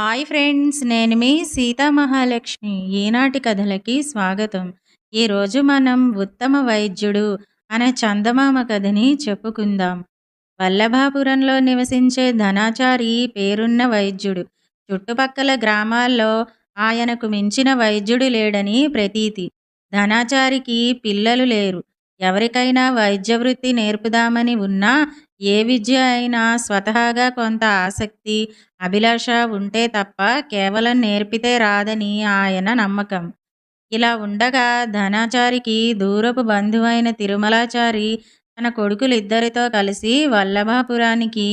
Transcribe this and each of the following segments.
Hi friends నేను మీ సీతా మహాలక్ష్మి. ఈనాటి కథలకి స్వాగతం. ఈరోజు మనం ఉత్తమ వైద్యుడు అనే చందమామ కథని చెప్పుకుందాం. వల్లభాపురంలో నివసించే ధనాచారి పేరున్న వైద్యుడు. చుట్టుపక్కల గ్రామాల్లో ఆయనకు మించిన వైద్యుడు లేడని ప్రతీతి. ధనాచారికి పిల్లలు లేరు. ఎవరికైనా వైద్య వృత్తి నేర్పుదామని ఉన్నా ఏ విద్య అయినా స్వతహాగా కొంత ఆసక్తి అభిలాష ఉంటే తప్ప కేవలం నేర్పితే రాదని ఆయన నమ్మకం. ఇలా ఉండగా ధనాచారికి దూరపు బంధువైన తిరుమలాచారి తన కొడుకులిద్దరితో కలిసి వల్లభాపురానికి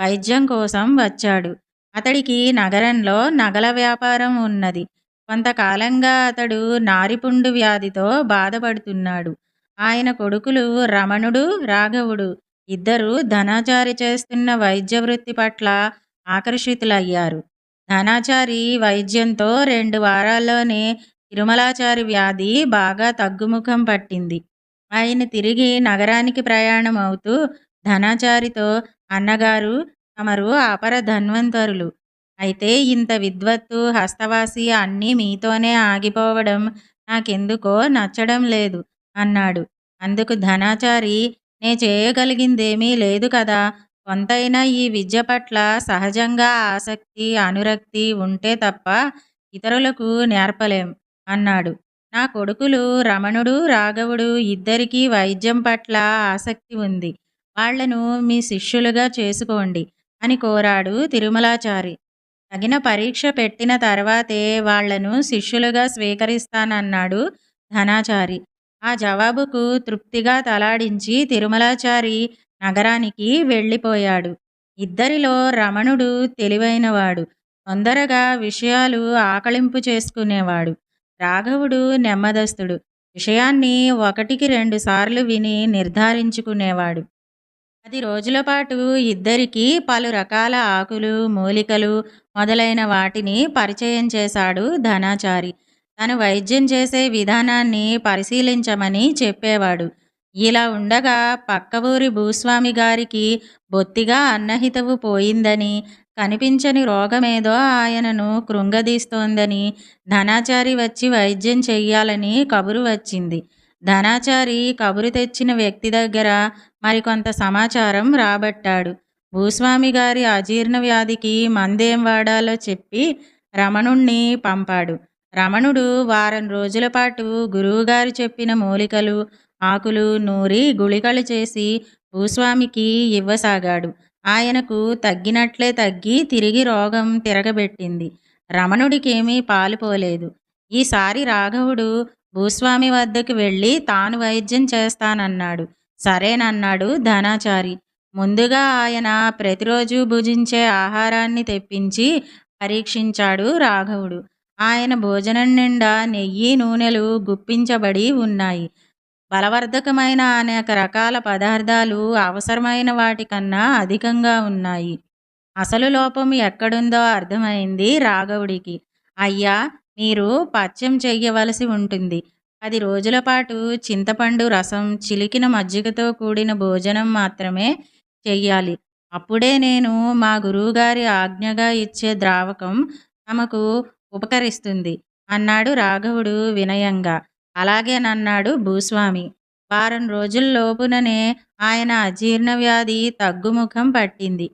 వైద్యం కోసం వచ్చాడు. అతడికి నగరంలో నగల వ్యాపారం ఉన్నది. కొంతకాలంగా అతడు నారిపుండు వ్యాధితో బాధపడుతున్నాడు. ఆయన కొడుకులు రమణుడు రాఘవుడు ఇద్దరు ధనాచారి చేస్తున్న వైద్య వృత్తి పట్ల ఆకర్షితులయ్యారు. ధనాచారి వైద్యంతో రెండు వారాల్లోనే తిరుమలాచారి వ్యాధి బాగా తగ్గుముఖం పట్టింది. ఆయన తిరిగి నగరానికి ప్రయాణం అవుతూ ధనాచారితో అన్నగారు తమరు అపర ధన్వంతరులు. అయితే ఇంత విద్వత్తు హస్తవాసి అన్నీ మీతోనే ఆగిపోవడం నాకెందుకో నచ్చడం లేదు అన్నాడు. అందుకు ధనాచారి నే చేయగలిగిందేమీ లేదు కదా. కొంతైనా ఈ విద్య పట్ల సహజంగా ఆసక్తి అనురక్తి ఉంటే తప్ప ఇతరులకు నేర్పలేం అన్నాడు. నా కొడుకులు రమణుడు రాఘవుడు ఇద్దరికీ వైద్యం పట్ల ఆసక్తి ఉంది. వాళ్ళను మీ శిష్యులుగా చేసుకోండి అని కోరాడు తిరుమలాచారి. తగిన పరీక్ష పెట్టిన తర్వాతే వాళ్ళను శిష్యులుగా స్వీకరిస్తానన్నాడు ధనాచారి. ఆ జవాబుకు తృప్తిగా తలాడించి తిరుమలాచారి నగరానికి వెళ్ళిపోయాడు. ఇద్దరిలో రమణుడు తెలివైనవాడు. తొందరగా విషయాలు ఆకలింపు చేసుకునేవాడు. రాఘవుడు నెమ్మదస్తుడు. విషయాన్ని ఒకటికి రెండు సార్లు విని నిర్ధారించుకునేవాడు. పది రోజుల పాటు ఇద్దరికీ పలు రకాల ఆకులు మూలికలు మొదలైన వాటిని పరిచయం చేశాడు ధనాచారి. తను వైద్యం చేసే విధానాన్ని పరిశీలించమని చెప్పేవాడు. ఇలా ఉండగా పక్క ఊరి భూస్వామి గారికి బొత్తిగా అన్నహితవు పోయిందని కనిపించని రోగమేదో ఆయనను కృంగదీస్తోందని ధనాచారి వచ్చి వైద్యం చెయ్యాలని కబురు వచ్చింది. ధనాచారి కబురు తెచ్చిన వ్యక్తి దగ్గర మరికొంత సమాచారం రాబట్టాడు. భూస్వామి గారి అజీర్ణ వ్యాధికి మందేం వాడాలో చెప్పి రమణుణ్ణి పంపాడు. రమణుడు వారం రోజుల పాటు గురువుగారు చెప్పిన మూలికలు ఆకులు నూరి గుళికలు చేసి భూస్వామికి ఇవ్వసాగాడు. ఆయనకు తగ్గినట్లే తగ్గి తిరిగి రోగం తిరగబెట్టింది. రమణుడికేమీ పాలుపోలేదు ఈసారి రాఘవుడు భూస్వామి వద్దకు వెళ్ళి తాను వైద్యం చేస్తానన్నాడు. సరేనన్నాడు ధనాచారి. ముందుగా ఆయన ప్రతిరోజు భుజించే ఆహారాన్ని తెప్పించి పరీక్షించాడు రాఘవుడు. ఆయన భోజనం నిండా నెయ్యి నూనెలు గుప్పించబడి ఉన్నాయి. బలవర్ధకమైన అనేక రకాల పదార్థాలు అవసరమైన వాటికన్నా అధికంగా ఉన్నాయి. అసలు లోపం ఎక్కడుందో అర్థమైంది రాఘవుడికి. అయ్యా మీరు పచ్చం చెయ్యవలసి ఉంటుంది. పది రోజుల పాటు చింతపండు రసం చిలికిన మజ్జిగతో కూడిన భోజనం మాత్రమే చెయ్యాలి. అప్పుడే నేను మా గురువుగారి ఆజ్ఞగా ఇచ్చే ద్రావకం తమకు ఉపకరిస్తుంది. అన్నాడు రాఘవుడు వినయంగా. అలాగేనన్నాడు భూస్వామి. వారం రోజుల్లోపుననే ఆయన అజీర్ణ వ్యాధి తగ్గుముఖం పట్టింది.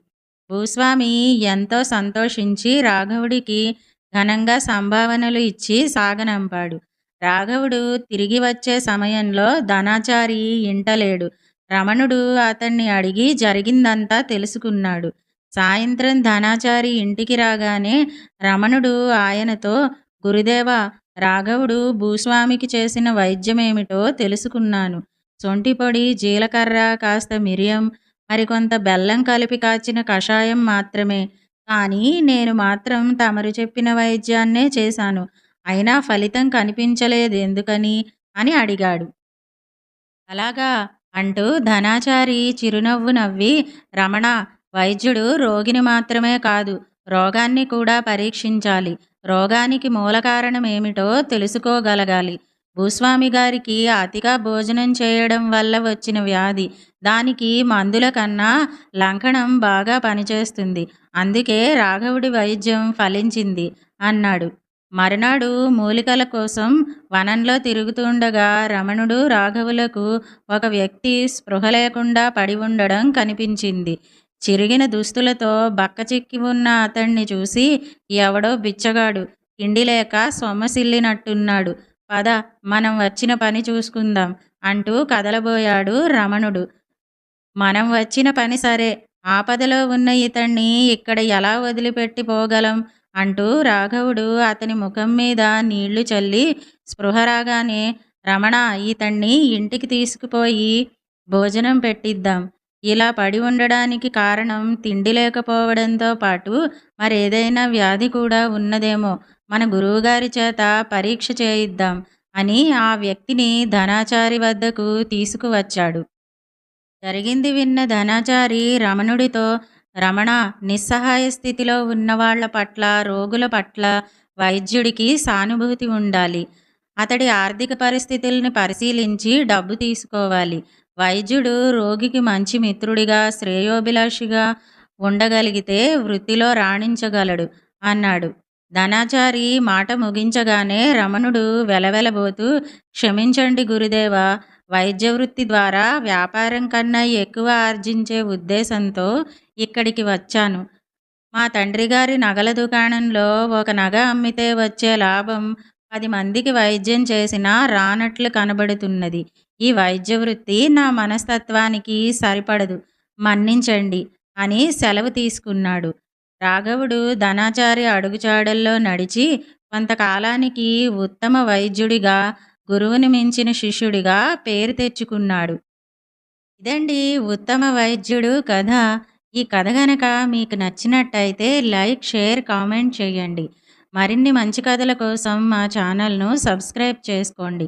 భూస్వామి ఎంతో సంతోషించి రాఘవుడికి ఘనంగా సంభావనలు ఇచ్చి సాగనంపాడు. రాఘవుడు తిరిగి వచ్చే సమయంలో ధనాచారి ఇంటలేడు. రమణుడు అతన్ని అడిగి జరిగిందంతా తెలుసుకున్నాడు. సాయంత్రం ధనాచారి ఇంటికి రాగానే రమణుడు ఆయనతో గురుదేవ రాఘవుడు భూస్వామికి చేసిన వైద్యమేమిటో తెలుసుకున్నాను. సొంటిపొడి జీలకర్ర కాస్త మిరియం మరికొంత బెల్లం కలిపి కాచిన కషాయం మాత్రమే. కానీ నేను మాత్రం తమరు చెప్పిన వైద్యాన్నే చేశాను. అయినా ఫలితం కనిపించలేదు ఎందుకని? అని అడిగాడు. అలాగా అంటూ ధనాచారి చిరునవ్వు నవ్వి రమణ వైద్యుడు రోగిని మాత్రమే కాదు రోగాన్ని కూడా పరీక్షించాలి. రోగానికి మూల కారణం ఏమిటో తెలుసుకోగలగాలి. భూస్వామి గారికి అతిగా భోజనం చేయడం వల్ల వచ్చిన వ్యాధి దానికి మందుల కన్నా లంకణం బాగా పనిచేస్తుంది. అందుకే రాఘవుడి వైద్యం ఫలించింది అన్నాడు. మరునాడు మూలికల కోసం వనంలో తిరుగుతుండగా రమణుడు రాఘవులకు ఒక వ్యక్తి స్పృహ లేకుండా పడి ఉండడం కనిపించింది. చిరిగిన దుస్తులతో బక్కచిక్కి ఉన్న అతణ్ణి చూసి ఎవడో బిచ్చగాడు. తిండి లేక సొమ్మసిల్లినట్టున్నాడు పద మనం వచ్చిన పని చూసుకుందాం అంటూ కదలబోయాడు రమణుడు. మనం వచ్చిన పని సరే ఆపదలో ఉన్న ఇతన్ని ఇక్కడ ఎలా వదిలిపెట్టి పోగలం అంటూ రాఘవుడు అతని ముఖం మీద నీళ్ళు చల్లి స్పృహ రాగానే రమణ ఇతన్ని ఇంటికి తీసుకుపోయి భోజనం పెట్టిద్దాం. ఇలా పడి ఉండడానికి కారణం తిండి లేకపోవడంతో పాటు మరేదైనా వ్యాధి కూడా ఉన్నదేమో. మన గురువుగారి చేత పరీక్ష చేయిద్దాం అని ఆ వ్యక్తిని ధనాచారి వద్దకు తీసుకువచ్చాడు. జరిగింది విన్న ధనాచారి రమణుడితో రమణ నిస్సహాయ స్థితిలో ఉన్నవాళ్ళ పట్ల రోగుల పట్ల వైద్యుడికి సానుభూతి ఉండాలి. అతడి ఆర్థిక పరిస్థితుల్ని పరిశీలించి డబ్బు తీసుకోవాలి. వైద్యుడు రోగికి మంచి మిత్రుడిగా శ్రేయోభిలాషిగా ఉండగలిగితే వృత్తిలో రాణించగలడు అన్నాడు. ధనాచారి మాట ముగించగానే రమణుడు వెలవెలబోతూ క్షమించండి గురుదేవ వైద్య వృత్తి ద్వారా వ్యాపారం కన్నా ఎక్కువ ఆర్జించే ఉద్దేశంతో ఇక్కడికి వచ్చాను. మా తండ్రి గారి నగల దుకాణంలో ఒక నగ అమ్మితే వచ్చే లాభం పది మందికి వైద్యం చేసినా రానట్లు కనబడుతున్నది. ఈ వైద్య వృత్తి నా మనస్తత్వానికి సరిపడదు. మన్నించండి అని సెలవు తీసుకున్నాడు. రాఘవుడు ధనాచారి అడుగుచాడల్లో నడిచి కొంతకాలానికి ఉత్తమ వైద్యుడిగా గురువుని మించిన శిష్యుడిగా పేరు తెచ్చుకున్నాడు. ఇదండి ఉత్తమ వైద్యుడు కథ. ఈ కథ గనక మీకు నచ్చినట్టయితే లైక్ షేర్ కామెంట్ చేయండి. మరిన్ని మంచి కథల కోసం మా ఛానల్ను సబ్స్క్రైబ్ చేసుకోండి.